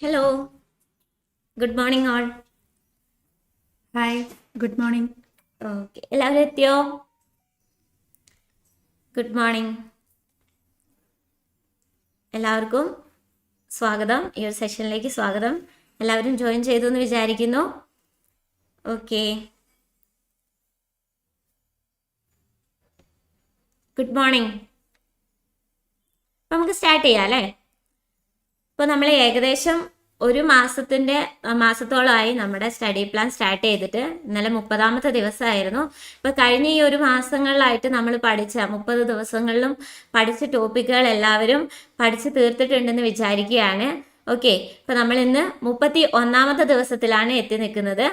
Hello good morning all hi good morning okay എല്ലാവരും എത്തിയോ good morning എല്ലാവർക്കും സ്വാഗതം. ഈ ഒരു സെഷനിലേക്ക് സ്വാഗതം. എല്ലാവരും ജോയിൻ ചെയ്തു എന്ന് വിചാരിക്കുന്നു. ഓക്കെ ഗുഡ് മോർണിംഗ് നമുക്ക് സ്റ്റാർട്ട് ചെയ്യാം അല്ലേ? ഇപ്പോൾ നമ്മൾ ഏകദേശം ഒരു മാസത്തിന്റെ മാസത്തോളമായി നമ്മുടെ സ്റ്റഡി പ്ലാൻ സ്റ്റാർട്ട് ചെയ്തിട്ട് ഇന്നലെ മുപ്പതാമത്തെ ദിവസമായിരുന്നു. ഇപ്പോൾ കഴിഞ്ഞ ഈ ഒരു മാസങ്ങളിലായിട്ട് നമ്മൾ പഠിച്ച മുപ്പത് ദിവസങ്ങളിലും പഠിച്ച ടോപ്പിക്കുകൾ എല്ലാവരും പഠിച്ച് തീർത്തിട്ടുണ്ടെന്ന് വിചാരിക്കുകയാണ്. ഓക്കെ ഇപ്പോൾ നമ്മൾ ഇന്ന് മുപ്പത്തി ഒന്നാമത്തെ ദിവസത്തിലാണ് എത്തി നിൽക്കുന്നത്.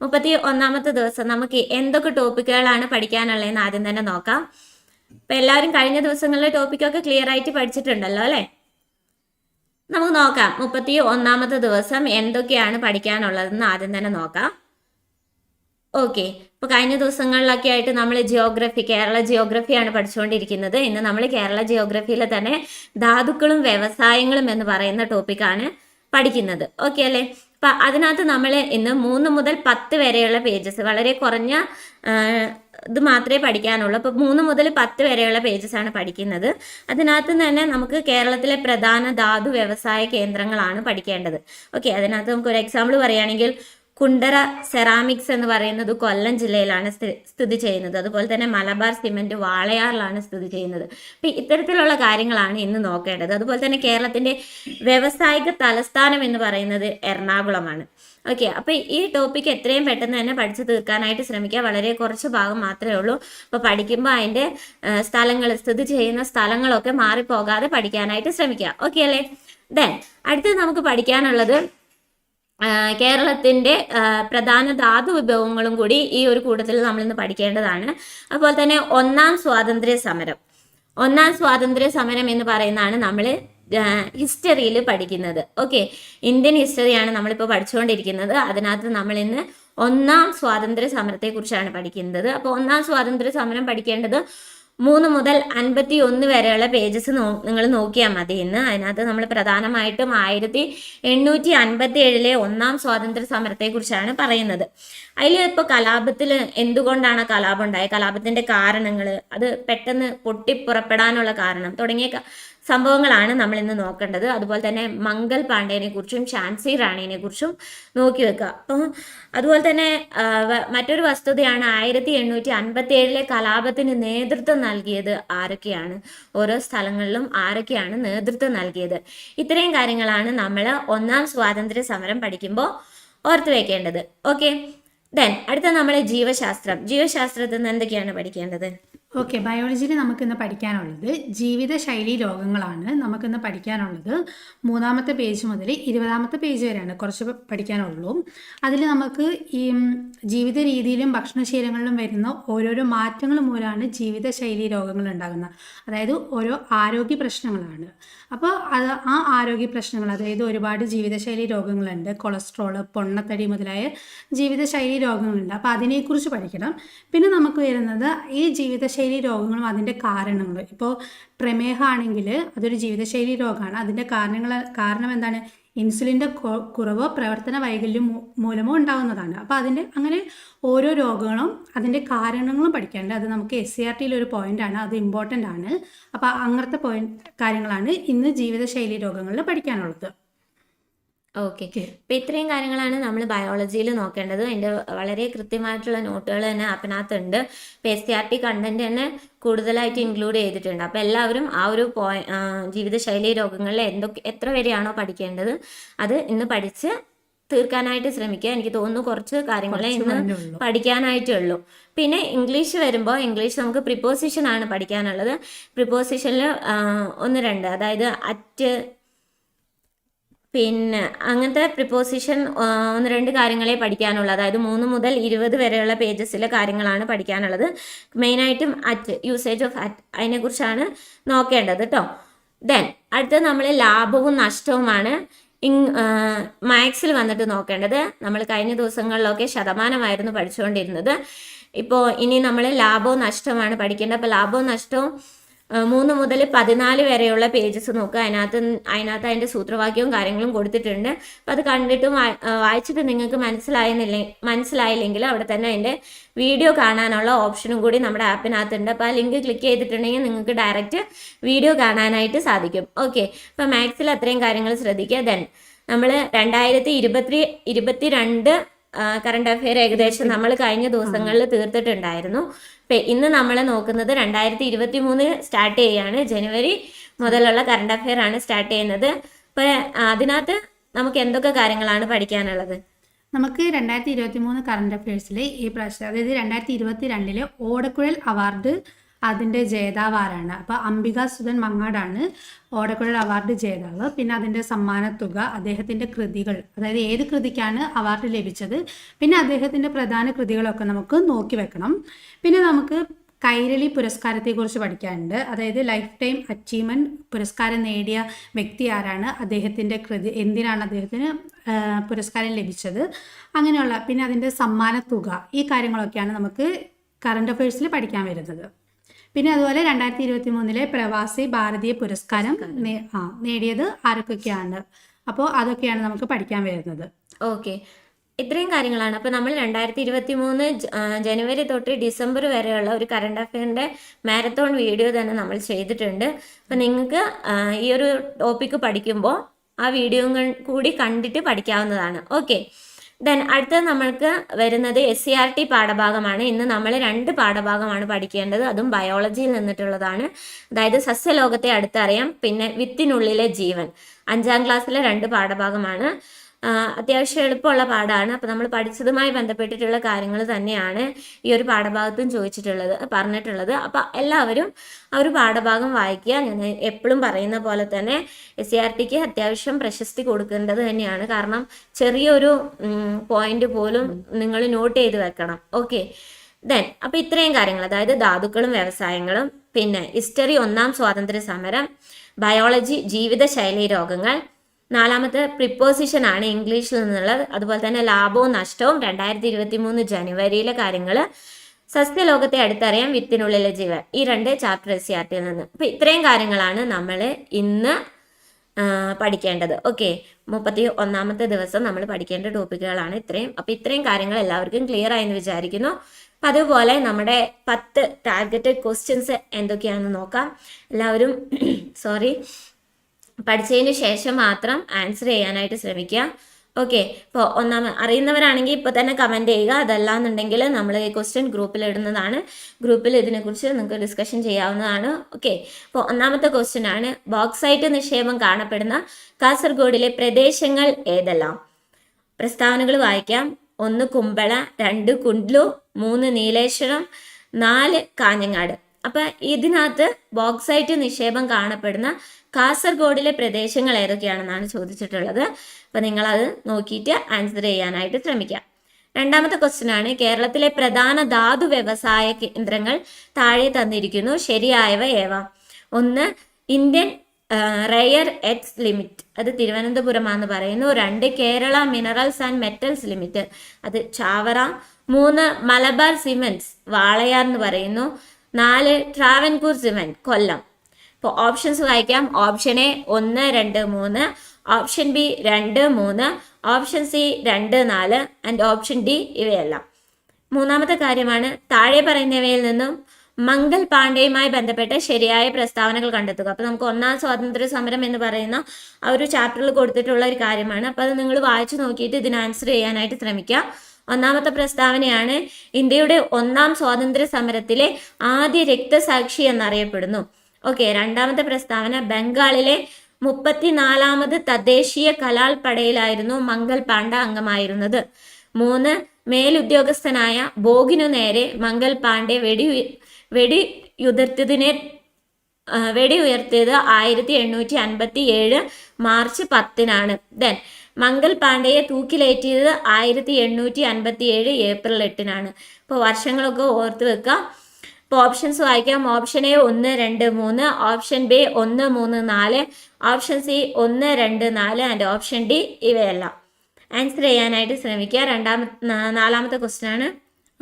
മുപ്പത്തി ഒന്നാമത്തെ ദിവസം നമുക്ക് എന്തൊക്കെ ടോപ്പിക്കുകളാണ് പഠിക്കാനുള്ളതെന്ന് ആദ്യം തന്നെ നോക്കാം. ഇപ്പം എല്ലാവരും കഴിഞ്ഞ ദിവസങ്ങളിലെ ടോപ്പിക്കൊക്കെ ക്ലിയർ ആയിട്ട് പഠിച്ചിട്ടുണ്ടല്ലോ അല്ലേ? നമുക്ക് നോക്കാം. മുപ്പത്തി ഒന്നാമത്തെ ദിവസം എന്തൊക്കെയാണ് പഠിക്കാനുള്ളതെന്ന് ആദ്യം തന്നെ നോക്കാം. ഓക്കെ. ഇപ്പൊ കഴിഞ്ഞ ദിവസങ്ങളിലൊക്കെ ആയിട്ട് നമ്മൾ ജിയോഗ്രഫി കേരള ജിയോഗ്രഫിയാണ് പഠിച്ചുകൊണ്ടിരിക്കുന്നത് ഇന്ന് നമ്മൾ കേരള ജിയോഗ്രഫിയിലെ തന്നെ ധാതുക്കളും വ്യവസായങ്ങളും എന്ന് പറയുന്ന ടോപ്പിക്കാണ് പഠിക്കുന്നത്. ഓക്കെ അല്ലേ? അപ്പം അതിനകത്ത് നമ്മൾ ഇന്ന് മൂന്ന് മുതൽ പത്ത് വരെയുള്ള പേജസ് വളരെ കുറഞ്ഞ ഇത് മാത്രമേ പഠിക്കാനുള്ളൂ. അപ്പോൾ മൂന്ന് മുതൽ പത്ത് വരെയുള്ള പേജസ് ആണ് പഠിക്കുന്നത്. അതിനകത്ത് തന്നെ നമുക്ക് കേരളത്തിലെ പ്രധാന ധാതു വ്യവസായ കേന്ദ്രങ്ങളാണ് പഠിക്കേണ്ടത്. ഓക്കെ അതിനകത്ത് നമുക്ക് ഒരു എക്സാമ്പിൾ പറയുകയാണെങ്കിൽ കുണ്ടറ സെറാമിക്സ് എന്ന് പറയുന്നത് കൊല്ലം ജില്ലയിലാണ് സ്ഥി- സ്ഥിതി ചെയ്യുന്നത്. അതുപോലെ തന്നെ മലബാർ സിമെന്റ് വാളയാറിലാണ് സ്ഥിതി ചെയ്യുന്നത്. അപ്പം ഇത്തരത്തിലുള്ള കാര്യങ്ങളാണ് ഇന്ന് നോക്കേണ്ടത്. അതുപോലെ തന്നെ കേരളത്തിന്റെ വ്യവസായിക തലസ്ഥാനം എന്ന് പറയുന്നത് എറണാകുളമാണ്. ഓക്കെ അപ്പോൾ ഈ ടോപ്പിക്ക് എത്രയും പെട്ടെന്ന് തന്നെ പഠിച്ചു തീർക്കാനായിട്ട് ശ്രമിക്കുക. വളരെ കുറച്ച് ഭാഗം മാത്രമേ ഉള്ളൂ. അപ്പോൾ പഠിക്കുമ്പോൾ അതിന്റെ സ്ഥലങ്ങൾ സ്ഥിതി ചെയ്യുന്ന സ്ഥലങ്ങളൊക്കെ മാറിപ്പോകാതെ പഠിക്കാനായിട്ട് ശ്രമിക്കുക. ഓക്കെ അല്ലേ? ദെൻ അടുത്തത് നമുക്ക് പഠിക്കാനുള്ളത് കേരളത്തിന്റെ പ്രധാന ധാതു വിഭവങ്ങളും കൂടി ഈ ഒരു കൂട്ടത്തിൽ നമ്മൾ ഇന്ന് പഠിക്കേണ്ടതാണ്. അതുപോലെ തന്നെ ഒന്നാം സ്വാതന്ത്ര്യ സമരം. ഒന്നാം സ്വാതന്ത്ര്യ സമരം എന്ന് പറയുന്നതാണ് നമ്മൾ ഹിസ്റ്ററിയിൽ പഠിക്കുന്നത്. ഓക്കെ ഇന്ത്യൻ ഹിസ്റ്ററിയാണ് നമ്മളിപ്പോൾ പഠിച്ചുകൊണ്ടിരിക്കുന്നത് അതിനകത്ത് നമ്മൾ ഇന്ന് ഒന്നാം സ്വാതന്ത്ര്യ സമരത്തെക്കുറിച്ചാണ് പഠിക്കുന്നത്. അപ്പോൾ ഒന്നാം സ്വാതന്ത്ര്യ സമരം പഠിക്കേണ്ടത് മൂന്ന് മുതൽ അൻപത്തി ഒന്ന് വരെയുള്ള പേജസ് നോ നിങ്ങൾ നോക്കിയാൽ മതി ഇന്ന്. അതിനകത്ത് നമ്മൾ പ്രധാനമായിട്ടും ആയിരത്തി എണ്ണൂറ്റി അൻപത്തി ഏഴിലെ ഒന്നാം സ്വാതന്ത്ര്യ സമരത്തെക്കുറിച്ചാണ് പറയുന്നത്. അതിൽ ഇപ്പോൾ കലാപത്തിൽ എന്തുകൊണ്ടാണ് കലാപം ഉണ്ടായത്? കലാപത്തിന്റെ കാരണങ്ങൾ അത് പെട്ടെന്ന് പൊട്ടിപ്പുറപ്പെടാനുള്ള കാരണം തുടങ്ങിയ സംഭവങ്ങളാണ് നമ്മൾ ഇന്ന് നോക്കേണ്ടത്. അതുപോലെ തന്നെ മംഗൽ പാണ്ഡേനെ കുറിച്ചും ഝാൻസി റാണിനെ കുറിച്ചും നോക്കി വെക്കുക അപ്പം അതുപോലെ തന്നെ മറ്റൊരു വസ്തുതയാണ് ആയിരത്തി എണ്ണൂറ്റി അൻപത്തി ഏഴിലെ കലാപത്തിന് നേതൃത്വം നൽകിയത് ആരൊക്കെയാണ്? ഓരോ സ്ഥലങ്ങളിലും ആരൊക്കെയാണ് നേതൃത്വം നൽകിയത്? ഇത്രയും കാര്യങ്ങളാണ് നമ്മൾ ഒന്നാം സ്വാതന്ത്ര്യ സമരം പഠിക്കുമ്പോൾ ഓർത്തു വെക്കേണ്ടത്. ഓക്കെ? ദെൻ അടുത്ത നമ്മൾ ജീവശാസ്ത്രം. ജീവശാസ്ത്രത്തിൽ നിന്ന് എന്തൊക്കെയാണ് പഠിക്കേണ്ടത്? ഓക്കെ ബയോളജിയിൽ നമുക്കിന്ന് പഠിക്കാനുള്ളത് ജീവിതശൈലി രോഗങ്ങളാണ്. നമുക്കിന്ന് പഠിക്കാനുള്ളത് മൂന്നാമത്തെ പേജ് മുതൽ ഇരുപതാമത്തെ പേജ് വരെയാണ് കുറച്ച് പഠിക്കാനുള്ളൂ. അതിൽ നമുക്ക് ഈ ജീവിത രീതിയിലും ഭക്ഷണശീലങ്ങളിലും വരുന്ന ഓരോരോ മാറ്റങ്ങൾ മൂലമാണ് ജീവിതശൈലി രോഗങ്ങൾ ഉണ്ടാകുന്നത്. അതായത് ഓരോ ആരോഗ്യ പ്രശ്നങ്ങളാണ്. അപ്പോൾ അത് ആ ആരോഗ്യ പ്രശ്നങ്ങൾ അതായത് ഒരുപാട് ജീവിതശൈലി രോഗങ്ങളുണ്ട് കൊളസ്ട്രോൾ പൊണ്ണത്തടി മുതലായ ജീവിതശൈലി രോഗങ്ങളുണ്ട്. അപ്പോൾ അതിനെക്കുറിച്ച് പഠിക്കണം. പിന്നെ നമുക്ക് വരുന്നത് ഈ ജീവിതശൈലി രോഗങ്ങളും അതിന്റെ കാരണങ്ങൾ. ഇപ്പോൾ പ്രമേഹമാണെങ്കിൽ അതൊരു ജീവിതശൈലി രോഗമാണ്. അതിന്റെ കാരണങ്ങൾ കാരണം എന്താണ്? ഇൻസുലിന്റെ കുറവോ പ്രവർത്തന വൈകല്യം മൂലമോ ഉണ്ടാകുന്നതാണ് അപ്പോൾ അതിന്റെ അങ്ങനെ ഓരോ രോഗങ്ങളും അതിന്റെ കാരണങ്ങളും പഠിക്കാനുണ്ട്. അത് നമുക്ക് എസ് സി ആർ ടിയിൽ ഒരു പോയിന്റാണ് അത് ഇമ്പോർട്ടന്റ് ആണ്. അപ്പോൾ അങ്ങനത്തെ പോയിന്റ് കാര്യങ്ങളാണ് ഇന്ന് ജീവിതശൈലി രോഗങ്ങളിൽ പഠിക്കാനുള്ളത്. ഓക്കെ. ഇപ്പൊ ഇത്രയും കാര്യങ്ങളാണ് നമ്മൾ ബയോളജിയിൽ നോക്കേണ്ടത്. അതിന്റെ വളരെ കൃത്യമായിട്ടുള്ള നോട്ടുകൾ തന്നെ അപ്പനകത്തുണ്ട് ഇപ്പൊ S C R T content തന്നെ കൂടുതലായിട്ട് ഇൻക്ലൂഡ് ചെയ്തിട്ടുണ്ട്. അപ്പൊ എല്ലാവരും ആ ഒരു പോയി ജീവിതശൈലി രോഗങ്ങളിൽ എന്തൊക്കെ എത്ര വരെയാണോ പഠിക്കേണ്ടത് അത് ഇന്ന് പഠിച്ച് തീർക്കാനായിട്ട് ശ്രമിക്കുക. എനിക്ക് തോന്നുന്നു കുറച്ച് കാര്യങ്ങളെ ഇന്ന് പഠിക്കാനായിട്ടേ ഉള്ളൂ. പഠിക്കാനായിട്ടുള്ളൂ. പിന്നെ ഇംഗ്ലീഷ് വരുമ്പോൾ ഇംഗ്ലീഷ് നമുക്ക് പ്രിപ്പോസിഷൻ ആണ് പഠിക്കാനുള്ളത്. പ്രിപ്പോസിഷനിൽ ഒന്ന് രണ്ട്. അതായത് അറ്റ് പിന്നെ അങ്ങനത്തെ പ്രിപ്പോസിഷൻ ഒന്ന് രണ്ട് കാര്യങ്ങളെ പഠിക്കാനുള്ളത്. അതായത് മൂന്ന് മുതൽ ഇരുപത് വരെയുള്ള പേജസിലെ കാര്യങ്ങളാണ് പഠിക്കാനുള്ളത്. മെയിനായിട്ടും അറ്റ് യൂസേജ് ഓഫ് അറ്റ് അതിനെക്കുറിച്ചാണ് നോക്കേണ്ടത് കേട്ടോ ദെൻ അടുത്തത് നമ്മൾ ലാഭവും നഷ്ടവുമാണ്. ഇങ് മാത്സിൽ വന്നിട്ട് നോക്കേണ്ടത്. നമ്മൾ കഴിഞ്ഞ ദിവസങ്ങളിലൊക്കെ ശതമാനമായിരുന്നു പഠിച്ചുകൊണ്ടിരുന്നത്. ഇപ്പോൾ ഇനി നമ്മൾ ലാഭവും നഷ്ടവുമാണ് പഠിക്കേണ്ടത്. അപ്പോൾ ലാഭവും നഷ്ടവും മൂന്ന് മുതൽ പതിനാല് വരെയുള്ള പേജസ് നോക്കുക. അതിനകത്ത് അതിനകത്ത് അതിന്റെ സൂത്രവാക്യവും കാര്യങ്ങളും കൊടുത്തിട്ടുണ്ട്. അപ്പം അത് കണ്ടിട്ട് വായിച്ചിട്ട് നിങ്ങൾക്ക് മനസ്സിലായെന്നില്ല മനസ്സിലായില്ലെങ്കിൽ അവിടെ തന്നെ അതിന്റെ വീഡിയോ കാണാനുള്ള ഓപ്ഷനും കൂടി നമ്മുടെ ആപ്പിനകത്തുണ്ട് അപ്പോൾ ആ ലിങ്ക് ക്ലിക്ക് ചെയ്തിട്ടുണ്ടെങ്കിൽ നിങ്ങൾക്ക് ഡയറക്റ്റ് വീഡിയോ കാണാനായിട്ട് സാധിക്കും. ഓക്കെ അപ്പോൾ മാത്സിൽ അത്രയും കാര്യങ്ങൾ ശ്രദ്ധിക്കുക. ദെൻ നമ്മൾ രണ്ടായിരത്തി ഇരുപത്തി ഇരുപത്തിരണ്ട് കറണ്ട് അഫെയർ ഏകദേശം നമ്മൾ കഴിഞ്ഞ ദിവസങ്ങളിൽ തീർത്തിട്ടുണ്ടായിരുന്നു. ഇപ്പം ഇന്ന് നമ്മൾ നോക്കുന്നത് രണ്ടായിരത്തി ഇരുപത്തി മൂന്ന് സ്റ്റാർട്ട് ചെയ്യാണ്. ജനുവരി മുതലുള്ള കറണ്ട് അഫെയർ ആണ് സ്റ്റാർട്ട് ചെയ്യുന്നത്. അപ്പൊ അതിനകത്ത് നമുക്ക് എന്തൊക്കെ കാര്യങ്ങളാണ് പഠിക്കാനുള്ളത്? നമുക്ക് രണ്ടായിരത്തി ഇരുപത്തി മൂന്ന് കറണ്ട് അഫയേഴ്സിൽ ഈ പ്രാവശ്യം അതായത് രണ്ടായിരത്തി ഇരുപത്തി രണ്ടിലെ ഓടക്കുഴൽ അവാർഡ് അതിന്റെ ജേതാവ് ആരാണ്? അപ്പോൾ അംബിക സുധൻ മങ്ങാടാണ് ഓടക്കുഴൽ അവാർഡ് ജേതാവ്. പിന്നെ അതിന്റെ സമ്മാനത്തുക അദ്ദേഹത്തിന്റെ കൃതികൾ അതായത് ഏത് കൃതിക്കാണ് അവാർഡ് ലഭിച്ചത്? പിന്നെ അദ്ദേഹത്തിന്റെ പ്രധാന കൃതികളൊക്കെ നമുക്ക് നോക്കി വെക്കണം. പിന്നെ നമുക്ക് കൈരളി പുരസ്കാരത്തെക്കുറിച്ച് പഠിക്കാനുണ്ട്. അതായത് ലൈഫ് ടൈം അച്ചീവ്മെന്റ് പുരസ്കാരം നേടിയ വ്യക്തി ആരാണ്? അദ്ദേഹത്തിന്റെ കൃതി എന്തിനാണ് അദ്ദേഹത്തിന് പുരസ്കാരം ലഭിച്ചത്? അങ്ങനെയുള്ള പിന്നെ അതിന്റെ സമ്മാനത്തുക ഈ കാര്യങ്ങളൊക്കെയാണ് നമുക്ക് കറണ്ട് അഫയേഴ്സിൽ പഠിക്കാൻ വരുന്നത്. പിന്നെ അതുപോലെ രണ്ടായിരത്തി ഇരുപത്തി മൂന്നിലെ പ്രവാസി ഭാരതീയ പുരസ്കാരം നേടിയത് ആരൊക്കെയാണ് അപ്പോൾ അതൊക്കെയാണ് നമുക്ക് പഠിക്കാൻ വരുന്നത്. ഓക്കെ. ഇത്രയും കാര്യങ്ങളാണ്. അപ്പോൾ നമ്മൾ രണ്ടായിരത്തി ഇരുപത്തി മൂന്ന് ജനുവരി തൊട്ട് ഡിസംബർ വരെയുള്ള ഒരു കറണ്ട് അഫെയറിന്റെ മാരത്തോൺ വീഡിയോ തന്നെ നമ്മൾ ചെയ്തിട്ടുണ്ട്. അപ്പോൾ നിങ്ങൾക്ക് ഈ ഒരു ടോപ്പിക്ക് പഠിക്കുമ്പോൾ ആ വീഡിയോ കൂടി കണ്ടിട്ട് പഠിക്കാവുന്നതാണ്. ഓക്കെ. ദെൻ അടുത്ത നമ്മൾക്ക് വരുന്നത് എസ് സി ആർ ടി പാഠഭാഗമാണ്. ഇന്ന് നമ്മൾ രണ്ട് പാഠഭാഗമാണ് പഠിക്കേണ്ടത്. അതും ബയോളജിയിൽ നിന്നിട്ടുള്ളതാണ്. അതായത് സസ്യലോകത്തെ അടുത്തറിയാം. പിന്നെ വിത്തിനുള്ളിലെ ജീവൻ. അഞ്ചാം ക്ലാസ്സിലെ രണ്ട് പാഠഭാഗമാണ്. അത്യാവശ്യം എളുപ്പമുള്ള പാഠമാണ്. അപ്പോൾ നമ്മൾ പഠിച്ചതുമായി ബന്ധപ്പെട്ടിട്ടുള്ള കാര്യങ്ങൾ തന്നെയാണ് ഈ ഒരു പാഠഭാഗത്തും ചോദിച്ചിട്ടുള്ളത് പറഞ്ഞിട്ടുള്ളത്. അപ്പോൾ എല്ലാവരും ആ ഒരു പാഠഭാഗം വായിക്കുക. ഞാൻ എപ്പോഴും പറയുന്ന പോലെ തന്നെ എസ് സി ആർ ടിക്ക് അത്യാവശ്യം പ്രശസ്തി കൊടുക്കേണ്ടത് തന്നെയാണ്. കാരണം ചെറിയൊരു പോയിന്റ് പോലും നിങ്ങൾ നോട്ട് ചെയ്ത് വെക്കണം. ഓക്കെ ദെൻ അപ്പോൾ ഇത്രയും കാര്യങ്ങൾ. അതായത് ധാതുക്കളും വ്യവസായങ്ങളും പിന്നെ ഹിസ്റ്ററി ഒന്നാം സ്വാതന്ത്ര്യ സമരം ബയോളജി ജീവിതശൈലി രോഗങ്ങൾ നാലാമത്തെ പ്രിപ്പോസിഷൻ ആണ് ഇംഗ്ലീഷിൽ നിന്നുള്ളത്. അതുപോലെ തന്നെ ലാഭവും നഷ്ടവും രണ്ടായിരത്തി ഇരുപത്തി മൂന്ന് ജനുവരിയിലെ കാര്യങ്ങൾ സസ്യലോകത്തെ അടുത്തറിയാം വിത്തിനുള്ളിലെ ജീവൻ. ഈ രണ്ട് ചാപ്റ്റർ എസ് ആർ നിന്ന്. അപ്പോൾ ഇത്രയും കാര്യങ്ങളാണ് നമ്മൾ ഇന്ന് പഠിക്കേണ്ടത്. ഓക്കെ മുപ്പത്തി ഒന്നാമത്തെ ദിവസം നമ്മൾ പഠിക്കേണ്ട ടോപ്പിക്കുകളാണ് ഇത്രയും. അപ്പോൾ ഇത്രയും കാര്യങ്ങൾ എല്ലാവർക്കും ക്ലിയർ ആയെന്ന് വിചാരിക്കുന്നു. അപ്പം അതുപോലെ നമ്മുടെ പത്ത് ടാർഗറ്റഡ് ക്വസ്റ്റ്യൻസ് എന്തൊക്കെയാണെന്ന് നോക്കാം. എല്ലാവരും സോറി പഠിച്ചതിന് ശേഷം മാത്രം ആൻസർ ചെയ്യാനായിട്ട് ശ്രമിക്കുക. ഓക്കെ ഇപ്പോൾ ഒന്നാമ അറിയുന്നവരാണെങ്കിൽ ഇപ്പോൾ തന്നെ കമന്റ് ചെയ്യുക. അതല്ലാന്നുണ്ടെങ്കിൽ നമ്മൾ ഈ ക്വസ്റ്റ്യൻ ഗ്രൂപ്പിൽ ഇടുന്നതാണ്. ഗ്രൂപ്പിൽ ഇതിനെക്കുറിച്ച് നിങ്ങൾക്ക് ഡിസ്കഷൻ ചെയ്യാവുന്നതാണ്. ഓക്കെ അപ്പോൾ ഒന്നാമത്തെ ക്വസ്റ്റ്യൻ ആണ്. ബോക്സൈറ്റ് നിക്ഷേപം കാണപ്പെടുന്ന കാസർഗോഡിലെ പ്രദേശങ്ങൾ ഏതെല്ലാം? പ്രസ്താവനകൾ വായിക്കാം. ഒന്ന് കുമ്പള രണ്ട് കുണ്ട്ലു മൂന്ന് നീലേശ്വരം നാല് കാഞ്ഞങ്ങാട്. അപ്പം ഇതിനകത്ത് ബോക്സൈറ്റ് നിക്ഷേപം കാണപ്പെടുന്ന കാസർഗോഡിലെ പ്രദേശങ്ങൾ ഏതൊക്കെയാണെന്നാണ് ചോദിച്ചിട്ടുള്ളത്. അപ്പൊ നിങ്ങൾ അത് നോക്കിയിട്ട് ആൻസർ ചെയ്യാനായിട്ട് ശ്രമിക്കാം. രണ്ടാമത്തെ ക്വസ്റ്റ്യൻ ആണ് കേരളത്തിലെ പ്രധാന ധാതു വ്യവസായ കേന്ദ്രങ്ങൾ താഴെ തന്നിരിക്കുന്നു ശരിയായവ ഏവ? ഒന്ന് ഇന്ത്യൻ റയർ എക്സ് ലിമിറ്റ് അത് തിരുവനന്തപുരമാണെന്ന് പറയുന്നു. രണ്ട് Kerala minerals and metals limited അത് ചാവറ. മൂന്ന് മലബാർ സിമെന്റ്സ് വാളയാർ എന്ന് പറയുന്നു. നാല് ട്രാവൻകൂർ സിമെന്റ് കൊല്ലം. ഇപ്പോൾ ഓപ്ഷൻസ് വായിക്കാം. ഓപ്ഷൻ എ ഒന്ന് രണ്ട് മൂന്ന്. ഓപ്ഷൻ ബി രണ്ട് മൂന്ന്. ഓപ്ഷൻ സി രണ്ട് നാല്. ആൻഡ് ഓപ്ഷൻ ഡി ഇവയെല്ലാം. മൂന്നാമത്തെ കാര്യമാണ് താഴെ പറയുന്നവയിൽ നിന്നും മംഗൾ പാണ്ഡെയുമായി ബന്ധപ്പെട്ട ശരിയായ പ്രസ്താവനകൾ കണ്ടെത്തുക. അപ്പോൾ നമുക്ക് ഒന്നാം സ്വാതന്ത്ര്യ സമരം എന്ന് പറയുന്ന ആ ഒരു ചാപ്റ്ററിൽ കൊടുത്തിട്ടുള്ള ഒരു കാര്യമാണ്. അപ്പോൾ അത് നിങ്ങൾ വായിച്ചു നോക്കിയിട്ട് ഇതിന് ആൻസർ ചെയ്യാനായിട്ട് ശ്രമിക്കുക. ഒന്നാമത്തെ പ്രസ്താവനയാണ് ഇന്ത്യയുടെ ഒന്നാം സ്വാതന്ത്ര്യ സമരത്തിലെ ആദ്യ രക്തസാക്ഷി എന്നറിയപ്പെടുന്നു. ഓക്കെ രണ്ടാമത്തെ പ്രസ്താവന ബംഗാളിലെ മുപ്പത്തിനാലാമത് തദ്ദേശീയ കലാൽ പടയിലായിരുന്നു മംഗൾ പാണ്ഡ അംഗമായിരുന്നത്. മൂന്ന് മേലുദ്യോഗസ്ഥനായ ബോഗിനു നേരെ മംഗൽ പാണ്ഡെ വെടി വെടിയുതിർത്തതിനെ വെടി ഉയർത്തിയത് ആയിരത്തി എണ്ണൂറ്റി അൻപത്തി ഏഴ് മാർച്ച് പത്തിനാണ്. ദെൻ മംഗൽ പാണ്ഡയെ തൂക്കിലേറ്റിയത് ആയിരത്തി എണ്ണൂറ്റി അൻപത്തി ഏഴ് ഏപ്രിൽ എട്ടിനാണ്. ഇപ്പോൾ വർഷങ്ങളൊക്കെ ഓർത്ത് വെക്കുക ഇപ്പോൾ ഓപ്ഷൻസ് വായിക്കാം. ഓപ്ഷൻ എ ഒന്ന് രണ്ട് മൂന്ന്. ഓപ്ഷൻ ബി ഒന്ന് മൂന്ന് നാല്. ഓപ്ഷൻ സി ഒന്ന് രണ്ട് നാല്. ആൻഡ് ഓപ്ഷൻ ഡി ഇവയെല്ലാം. ആൻസർ ചെയ്യാനായിട്ട് ശ്രമിക്കുക. രണ്ടാമത്തെ നാലാമത്തെ ക്വസ്റ്റ്യൻ ആണ്.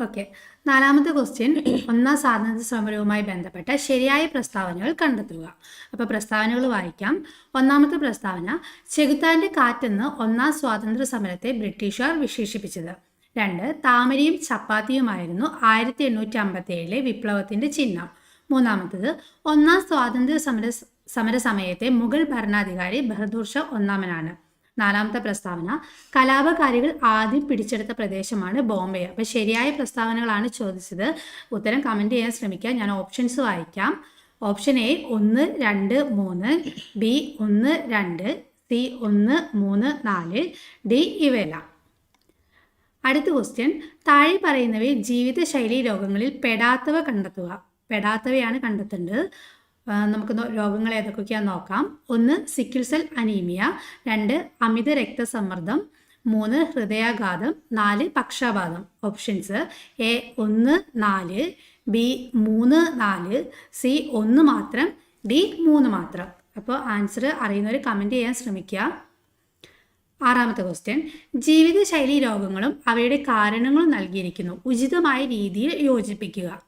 ഓക്കെ നാലാമത്തെ ക്വസ്റ്റ്യൻ ഒന്നാം സ്വാതന്ത്ര്യ സമരവുമായി ബന്ധപ്പെട്ട ശരിയായ പ്രസ്താവനകൾ കണ്ടെത്തുക. അപ്പോൾ പ്രസ്താവനകൾ വായിക്കാം. ഒന്നാമത്തെ പ്രസ്താവന ചെകുത്താന്റെ കാറ്റെന്ന് ഒന്നാം സ്വാതന്ത്ര്യ സമരത്തെ ബ്രിട്ടീഷുകാർ വിശേഷിപ്പിച്ചത്. രണ്ട് താമരയും ചപ്പാത്തിയുമായിരുന്നു ആയിരത്തി എണ്ണൂറ്റി അമ്പത്തി ഏഴിലെ വിപ്ലവത്തിന്റെ ചിഹ്നം. മൂന്നാമത്തത് ഒന്നാം സ്വാതന്ത്ര്യ സമര സമര സമയത്തെ മുഗൾ ഭരണാധികാരി ബഹദൂർ ഷാ ഒന്നാമനാണ്. നാലാമത്തെ പ്രസ്താവന കലാപകാരികൾ ആദ്യം പിടിച്ചെടുത്ത പ്രദേശമാണ് ബോംബെ. അപ്പോൾ ശരിയായ പ്രസ്താവനകളാണ് ചോദിച്ചത്. ഉത്തരം കമന്റ് ചെയ്യാൻ ശ്രമിക്കാം. ഞാൻ ഓപ്ഷൻസ് വായിക്കാം. ഓപ്ഷൻ എ ഒന്ന് രണ്ട് മൂന്ന്. ബി ഒന്ന് രണ്ട്. സി ഒന്ന് മൂന്ന് നാല്. ഡി ഇവയെല്ലാം. അടുത്ത ക്വസ്റ്റ്യൻ താഴെ പറയുന്നവയിൽ ജീവിതശൈലി രോഗങ്ങളിൽ പെടാത്തവ കണ്ടെത്തുക. പെടാത്തവയാണ് കണ്ടെത്തേണ്ടത്. നമുക്ക് രോഗങ്ങൾ ഏതൊക്കെയാണെന്ന് നോക്കാം. ഒന്ന് സിക്കിൾ സെൽ അനീമിയ രണ്ട് അമിത രക്തസമ്മർദ്ദം. മൂന്ന് ഹൃദയാഘാതം. നാല് പക്ഷാഘാതം ഓപ്ഷൻസ് എ ഒന്ന് നാല്. ബി മൂന്ന് നാല്. സി ഒന്ന് മാത്രം. ഡി മൂന്ന് മാത്രം. അപ്പോൾ ആൻസർ അറിയുന്നവർ കമന്റ് ചെയ്യാൻ ശ്രമിക്കുക. ആറാമത്തെ ക്വസ്റ്റ്യൻ ജീവിതശൈലി രോഗങ്ങളും അവയുടെ കാരണങ്ങളും നൽകിയിരിക്കുന്നു. ഉചിതമായ രീതിയിൽ യോജിപ്പിക്കുക.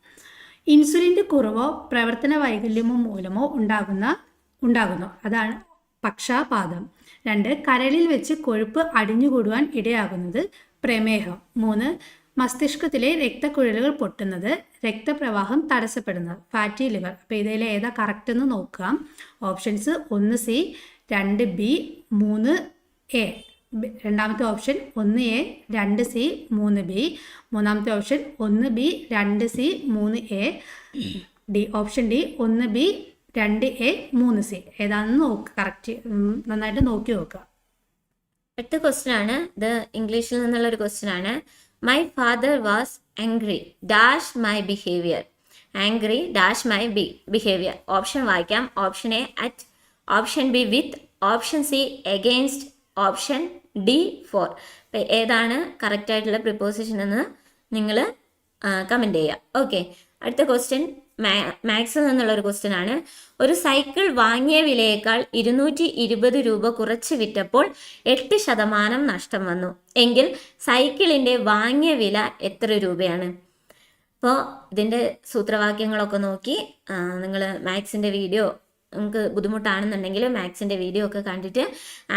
ഇൻസുലിന്റെ കുറവോ പ്രവർത്തന വൈകല്യമോ മൂലമോ ഉണ്ടാകുന്ന ഉണ്ടാകുന്നു. അതാണ് പക്ഷാപാതം. രണ്ട് കരളിൽ വെച്ച് കൊഴുപ്പ് അടിഞ്ഞുകൂടുവാൻ ഇടയാകുന്നത് പ്രമേഹം. മൂന്ന് മസ്തിഷ്കത്തിലെ രക്തക്കുഴലുകൾ പൊട്ടുന്നത് രക്തപ്രവാഹം തടസ്സപ്പെടുന്നത് ഫാറ്റി ലിവർ അപ്പോൾ ഇതിൽ ഏതാ കറക്റ്റ് എന്ന് നോക്കാം. ഓപ്ഷൻസ് ഒന്ന് സി രണ്ട് ബി മൂന്ന് എ. രണ്ടാമത്തെ ഓപ്ഷൻ ഒന്ന് എ രണ്ട് സി മൂന്ന് ബി. മൂന്നാമത്തെ ഓപ്ഷൻ ഒന്ന് ബി രണ്ട് സി മൂന്ന് എ. ഡി. ഓപ്ഷൻ ഡി ഒന്ന് ബി രണ്ട് എ മൂന്ന് സി. ഏതാണെന്ന് നോക്ക് കറക്റ്റ് നന്നായിട്ട് നോക്കി നോക്കുക. അടുത്ത ക്വസ്റ്റ്യൻ ആണ്. ഇത് ഇംഗ്ലീഷിൽ നിന്നുള്ള ഒരു ക്വസ്റ്റ്യൻ ആണ്. My father was angry dash my behaviour angry dash my B behaviour option വായിക്കാം. Option A at option B with option C against option D for. ഏതാണ് കറക്റ്റ് ആയിട്ടുള്ള പ്രിപ്പോസിഷൻ എന്ന് നിങ്ങൾ കമന്റ് ചെയ്യുക. ഓക്കെ അടുത്ത ക്വസ്റ്റ്യൻ മാത്സിൽ നിന്നുള്ള ഒരു ക്വസ്റ്റ്യൻ ആണ്. ഒരു സൈക്കിൾ വാങ്ങിയ വിലയേക്കാൾ ഇരുന്നൂറ്റി ഇരുപത് രൂപ കുറച്ച് വിറ്റപ്പോൾ എട്ട് ശതമാനം നഷ്ടം വന്നു. എങ്കിൽ സൈക്കിളിന്റെ വാങ്ങിയ വില എത്ര രൂപയാണ്? അപ്പോൾ ഇതിന്റെ സൂത്രവാക്യങ്ങളൊക്കെ നോക്കി നിങ്ങൾ മാത്സിന്റെ വീഡിയോ നിങ്ങൾക്ക് ബുദ്ധിമുട്ടാണെന്നുണ്ടെങ്കിൽ മാത്സിന്റെ വീഡിയോ ഒക്കെ കണ്ടിട്ട്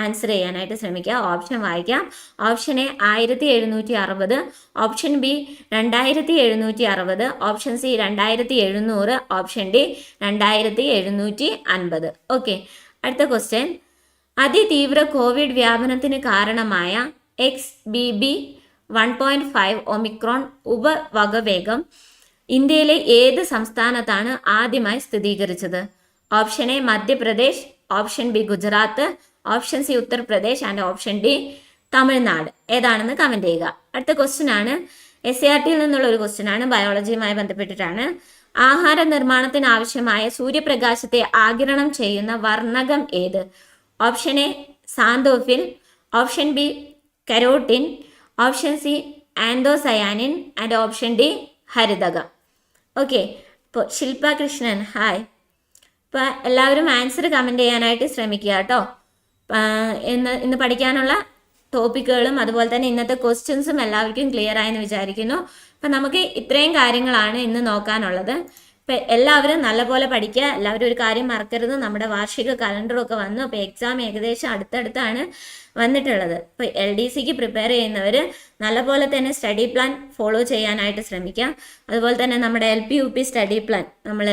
ആൻസർ ചെയ്യാനായിട്ട് ശ്രമിക്കുക. ഓപ്ഷൻ വായിക്കാം. ഓപ്ഷൻ എ ആയിരത്തി എഴുന്നൂറ്റി അറുപത് ഓപ്ഷൻ ബി രണ്ടായിരത്തി എഴുന്നൂറ്റി അറുപത് ഓപ്ഷൻ സി രണ്ടായിരത്തി എഴുന്നൂറ് ഓപ്ഷൻ ഡി രണ്ടായിരത്തി എഴുന്നൂറ്റി അൻപത് ഓക്കെ. അടുത്ത ക്വസ്റ്റ്യൻ. അതിതീവ്ര കോവിഡ് വ്യാപനത്തിന് കാരണമായ X B B one point five Omicron ഉപവകവേഗം ഇന്ത്യയിലെ ഏത് സംസ്ഥാനത്താണ് ആദ്യമായി സ്ഥിരീകരിച്ചത്? Option A Madhya Pradesh option B Gujarat option C Uttar Pradesh and option D Tamil Nadu ഏതാണെന്ന് കമന്റ് ചെയ്യുക. അടുത്ത ക്വസ്റ്റ്യൻ ആണ്. എസ് സി ആർ ടിയിൽ നിന്നുള്ള ഒരു ക്വസ്റ്റ്യൻ ആണ്. ബയോളജിയുമായി ബന്ധപ്പെട്ടിട്ടാണ്. ആഹാര നിർമ്മാണത്തിന് ആവശ്യമായ സൂര്യപ്രകാശത്തെ ആഗിരണം ചെയ്യുന്ന വർണകം ഏത്? Option A xanthophyll option B carotene option C anthocyanin and option D ഹരിതകം okay ഇപ്പോൾ ശില്പ കൃഷ്ണൻ ഹായ് ഇപ്പോൾ എല്ലാവരും ആൻസർ കമന്റ് ചെയ്യാനായിട്ട് ശ്രമിക്കുക കേട്ടോ ഇന്ന് ഇന്ന് പഠിക്കാനുള്ള ടോപ്പിക്കുകളും അതുപോലെ തന്നെ ഇന്നത്തെ ക്വസ്റ്റ്യൻസും എല്ലാവർക്കും ക്ലിയർ ആയെന്ന് വിചാരിക്കുന്നു. അപ്പം നമുക്ക് ഇത്രയും കാര്യങ്ങളാണ് ഇന്ന് നോക്കാനുള്ളത്. ഇപ്പം എല്ലാവരും നല്ലപോലെ പഠിക്കുക. എല്ലാവരും ഒരു കാര്യം മറക്കരുത്. നമ്മുടെ വാർഷിക കലണ്ടറൊക്കെ വന്നു. അപ്പോൾ എക്സാം ഏകദേശം അടുത്തടുത്താണ് വന്നിട്ടുള്ളത്. ഇപ്പോൾ എൽ ഡി സിക്ക് പ്രിപ്പയർ ചെയ്യുന്നവർ നല്ലപോലെ തന്നെ സ്റ്റഡി പ്ലാൻ ഫോളോ ചെയ്യാനായിട്ട് ശ്രമിക്കുക അതുപോലെ തന്നെ നമ്മുടെ L P U P study plan നമ്മൾ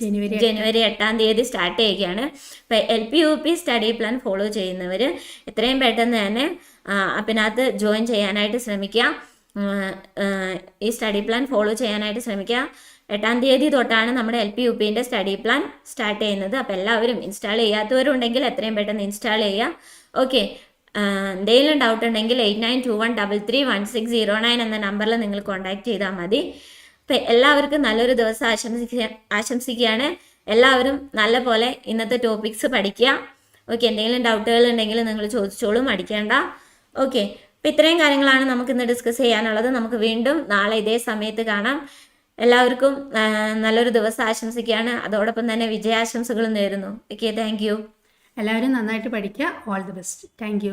ജനുവരി ജനുവരി എട്ടാം തീയതി സ്റ്റാർട്ട് ചെയ്യുകയാണ്. അപ്പോൾ L P U P study plan follow ചെയ്യുന്നവർ എത്രയും പെട്ടെന്ന് തന്നെ അപ്പിനകത്ത് ജോയിൻ ചെയ്യാനായിട്ട് ശ്രമിക്കുക. ഈ സ്റ്റഡി പ്ലാൻ ഫോളോ ചെയ്യാനായിട്ട് ശ്രമിക്കുക. എട്ടാം തീയതി തൊട്ടാണ് നമ്മുടെ എൽ പി യു പിന്റെ സ്റ്റഡി പ്ലാൻ സ്റ്റാർട്ട് ചെയ്യുന്നത്. അപ്പോൾ എല്ലാവരും ഇൻസ്റ്റാൾ ചെയ്യാത്തവരുണ്ടെങ്കിൽ എത്രയും പെട്ടെന്ന് ഇൻസ്റ്റാൾ ചെയ്യുക. ഓക്കെ എന്തെങ്കിലും ഡൗട്ട് ഉണ്ടെങ്കിൽ eight nine two one double three one six zero nine എന്ന നമ്പറിൽ നിങ്ങൾ കോൺടാക്ട് ചെയ്താൽ മതി. എല്ലാവർക്കും നല്ലൊരു ദിവസം ആശംസിക്ക ആശംസിക്കുകയാണ്. എല്ലാവരും നല്ല പോലെ ഇന്നത്തെ ടോപ്പിക്സ് പഠിക്കുക ഓക്കെ എന്തെങ്കിലും ഡൗട്ടുകൾ ഉണ്ടെങ്കിൽ നിങ്ങൾ ചോദിച്ചോളും മടിക്കേണ്ട. ഓക്കെ അപ്പം ഇത്രയും കാര്യങ്ങളാണ് നമുക്ക് ഇന്ന് ഡിസ്കസ് ചെയ്യാനുള്ളത്. നമുക്ക് വീണ്ടും നാളെ ഇതേ സമയത്ത് കാണാം. എല്ലാവർക്കും നല്ലൊരു ദിവസം ആശംസിക്കുകയാണ്. അതോടൊപ്പം തന്നെ വിജയാശംസകളും നേരുന്നു. ഓക്കെ താങ്ക് എല്ലാവരും നന്നായിട്ട് പഠിക്കുക ഓൾ ദി ബെസ്റ്റ് താങ്ക്